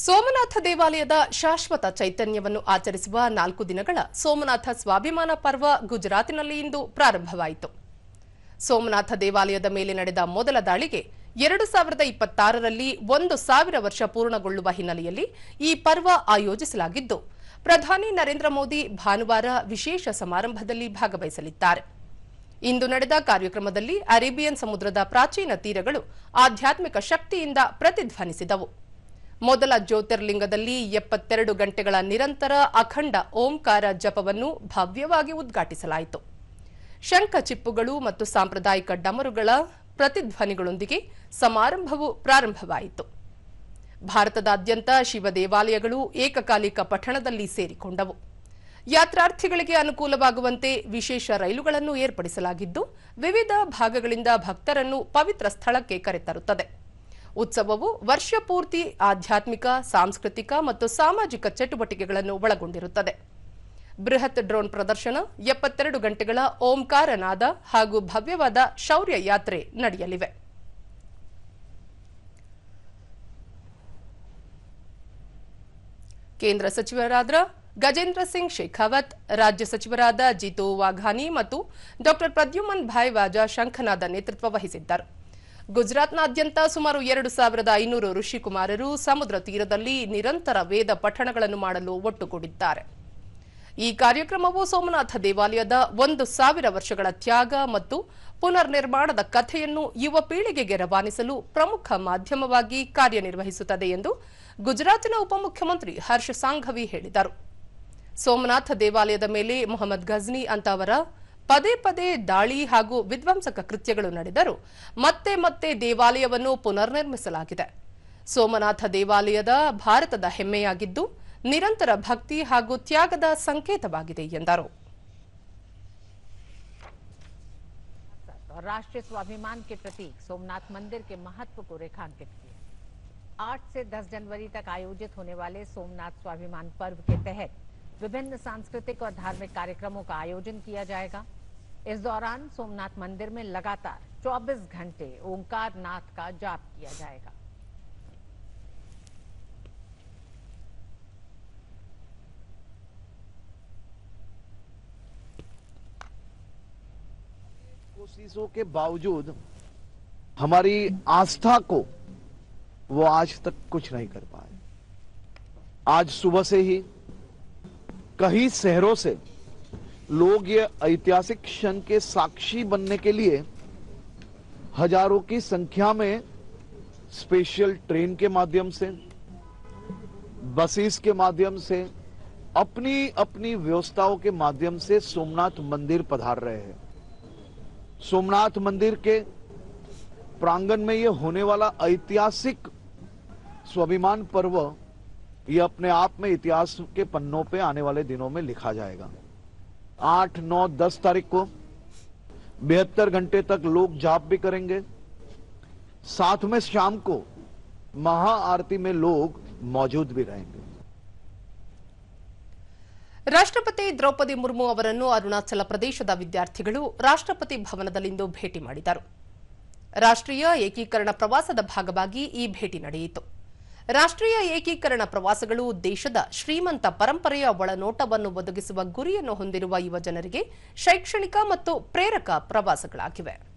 ಸೋಮನಾಥ ದೇವಾಲಯದ ಶಾಶ್ವತ ಚೈತನ್ಯವನ್ನು ಆಚರಿಸುವ ನಾಲ್ಕು ದಿನಗಳ ಸೋಮನಾಥ ಸ್ವಾಭಿಮಾನ ಪರ್ವ ಗುಜರಾತಿನಲ್ಲಿ ಇಂದು ಪ್ರಾರಂಭವಾಯಿತು. ಸೋಮನಾಥ ದೇವಾಲಯದ ಮೇಲೆ ನಡೆದ ಮೊದಲ ದಾಳಿಗೆ ಎರಡು ಸಾವಿರದ ಇಪ್ಪತ್ತಾರರಲ್ಲಿ ಒಂದು ಸಾವಿರ ವರ್ಷ ಪೂರ್ಣಗೊಳ್ಳುವ ಹಿನ್ನೆಲೆಯಲ್ಲಿ ಈ ಪರ್ವ ಆಯೋಜಿಸಲಾಗಿದ್ದು, ಪ್ರಧಾನಿ ನರೇಂದ್ರ ಮೋದಿ ಭಾನುವಾರ ವಿಶೇಷ ಸಮಾರಂಭದಲ್ಲಿ ಭಾಗವಹಿಸಲಿದ್ದಾರೆ. ಇಂದು ನಡೆದ ಕಾರ್ಯಕ್ರಮದಲ್ಲಿ ಅರೇಬಿಯನ್ ಸಮುದ್ರದ ಪ್ರಾಚೀನ ತೀರಗಳು ಆಧ್ಯಾತ್ಮಿಕ ಶಕ್ತಿಯಿಂದ ಪ್ರತಿಧ್ವನಿಸಿದವು. ಮೊದಲ ಜ್ಯೋತಿರ್ಲಿಂಗದಲ್ಲಿ ಎಪ್ಪತ್ತೆರಡು ಗಂಟೆಗಳ ನಿರಂತರ ಅಖಂಡ ಓಂಕಾರ ಜಪವನ್ನು ಭವ್ಯವಾಗಿ ಉದ್ಘಾಟಿಸಲಾಯಿತು. ಶಂಖ ಚಿಪ್ಪುಗಳು ಮತ್ತು ಸಾಂಪ್ರದಾಯಿಕ ಡಮರುಗಳ ಪ್ರತಿಧ್ವನಿಗಳೊಂದಿಗೆ ಸಮಾರಂಭವು ಪ್ರಾರಂಭವಾಯಿತು. ಭಾರತದಾದ್ಯಂತ ಶಿವ ದೇವಾಲಯಗಳು ಏಕಕಾಲಿಕ ಪಠಣದಲ್ಲಿ ಸೇರಿಕೊಂಡವು. ಯಾತ್ರಾರ್ಥಿಗಳಿಗೆ ಅನುಕೂಲವಾಗುವಂತೆ ವಿಶೇಷ ರೈಲುಗಳನ್ನು ಏರ್ಪಡಿಸಲಾಗಿದ್ದು, ವಿವಿಧ ಭಾಗಗಳಿಂದ ಭಕ್ತರನ್ನು ಪವಿತ್ರ ಸ್ಥಳಕ್ಕೆ ಕರೆತರುತ್ತದೆ. ಉತ್ಸವವು ವರ್ಷಪೂರ್ತಿ ಆಧ್ಯಾತ್ಮಿಕ, ಸಾಂಸ್ಕೃತಿಕ ಮತ್ತು ಸಾಮಾಜಿಕ ಚಟುವಟಿಕೆಗಳನ್ನು ಒಳಗೊಂಡಿರುತ್ತದೆ. ಬೃಹತ್ ಡ್ರೋನ್ ಪ್ರದರ್ಶನ ಎಪ್ಪತ್ತೆರಡು ಗಂಟೆಗಳ ಓಂಕಾರನಾದ ಹಾಗೂ ಭವ್ಯವಾದ ಶೌರ್ಯ ಯಾತ್ರೆ ನಡೆಯಲಿವೆ. ಕೇಂದ್ರ ಸಚಿವರಾದ ಗಜೇಂದ್ರ ಸಿಂಗ್ ಶೇಖಾವತ್, ರಾಜ್ಯ ಸಚಿವರಾದ ಜಿತು ವಾಘಾನಿ ಮತ್ತು ಡಾ ಪ್ರದ್ಯುಮನ್ ಭಾಯ್ ವಾಜಾ ಶಂಖನಾದ ನೇತೃತ್ವ ವಹಿಸಿದ್ದರು. ಗುಜರಾತ್ನಾದ್ಯಂತ ಸುಮಾರು ಎರಡು ಸಾವಿರದ ಐನೂರು ಋಷಿಕುಮಾರರು ಸಮುದ್ರ ತೀರದಲ್ಲಿ ನಿರಂತರ ವೇದ ಪಠಣಗಳನ್ನು ಮಾಡಲು ಒಟ್ಟುಗೂಡಿದ್ದಾರೆ. ಈ ಕಾರ್ಯಕ್ರಮವು ಸೋಮನಾಥ ದೇವಾಲಯದ ಒಂದು ಸಾವಿರ ವರ್ಷಗಳ ತ್ಯಾಗ ಮತ್ತು ಪುನರ್ ನಿರ್ಮಾಣದ ಕಥೆಯನ್ನು ಯುವ ಪೀಳಿಗೆಗೆ ರವಾನಿಸಲು ಪ್ರಮುಖ ಮಾಧ್ಯಮವಾಗಿ ಕಾರ್ಯನಿರ್ವಹಿಸುತ್ತದೆ ಎಂದು ಗುಜರಾತಿನ ಉಪಮುಖ್ಯಮಂತ್ರಿ ಹರ್ಷ ಸಾಂಘವಿ ಹೇಳಿದರು. ಸೋಮನಾಥ ದೇವಾಲಯದ ಮೇಲೆ ಮೊಹಮ್ಮದ್ ಗಜ್ನಿ ಅಂತವರ ಪದೇ ಪದೇ ದಾಳಿ ಹಾಗೂ ವಿಧ್ವಂಸಕ ಕೃತ್ಯಗಳು ನಡೆದರೂ ಮತ್ತೆ ಮತ್ತೆ ದೇವಾಲಯವನ್ನು ಪುನರ್ನಿರ್ಮಿಸಲಾಗಿದೆ ಸೋಮನಾಥ ದೇವಾಲಯದ ಭಾರತದ ಹೆಮ್ಮೆಯಾಗಿದ್ದು ನಿರಂತರ ಭಕ್ತಿ ಹಾಗೂ ತ್ಯಾಗದ ಸಂಕೇತವಾಗಿದೆ ಎಂದರು और राष्ट्रीय स्वाभिमान के प्रतीक सोमनाथ मंदिर के महत्व को रेखांकित किया आठ से दस जनवरी तक आयोजित होने वाले सोमनाथ स्वाभिमान पर्व के तहत विभिन्न सांस्कृतिक और धार्मिक कार्यक्रमों का आयोजन किया जाएगा। इस दौरान सोमनाथ मंदिर में लगातार 24 घंटे ओंकार नाथ का जाप किया जाएगा। कोशिशों के बावजूद हमारी आस्था को वो आज तक कुछ नहीं कर पाए। आज सुबह से ही कई शहरों से लोग ये ऐतिहासिक क्षण के साक्षी बनने के लिए हज़ारों की संख्या में स्पेशल ट्रेन के माध्यम से बसेस के माध्यम से अपनी अपनी व्यवस्थाओं के माध्यम से सोमनाथ मंदिर पधार रहे हैं। सोमनाथ मंदिर के प्रांगण में ये होने वाला ऐतिहासिक स्वाभिमान पर्व ये अपने आप में इतिहास के पन्नों पे आने वाले दिनों में लिखा जाएगा आठ नौ दस तारीख को बेहत्तर घंटे तक लोग जाप भी करेंगे साथ में शाम को महाआरती में लोग मौजूद भी रहेंगे ರಾಷ್ಟ್ರಪತಿ ದ್ರೌಪದಿ ಮುರ್ಮು ಅವರನ್ನು ಅರುಣಾಚಲ ಪ್ರದೇಶದ ವಿದ್ಯಾರ್ಥಿಗಳು ರಾಷ್ಟ್ರಪತಿ ಭವನದಲ್ಲಿಂದು ಭೇಟಿ ಮಾಡಿದರು ರಾಷ್ಟ್ರೀಯ ಏಕೀಕರಣ ಪ್ರವಾಸದ ಭಾಗವಾಗಿ ಈ ಭೇಟಿ ನಡೆಯಿತು ರಾಷ್ಟ್ರೀಯ ಏಕೀಕರಣ ಪ್ರವಾಸಗಳು ದೇಶದ ಶ್ರೀಮಂತ ಪರಂಪರೆಯ ಒಳನೋಟವನ್ನು ಒದಗಿಸುವ ಗುರಿಯನ್ನು ಹೊಂದಿರುವ ಯುವಜನರಿಗೆ ಶೈಕ್ಷಣಿಕ ಮತ್ತು ಪ್ರೇರಕ ಪ್ರವಾಸಗಳಾಗಿವೆ.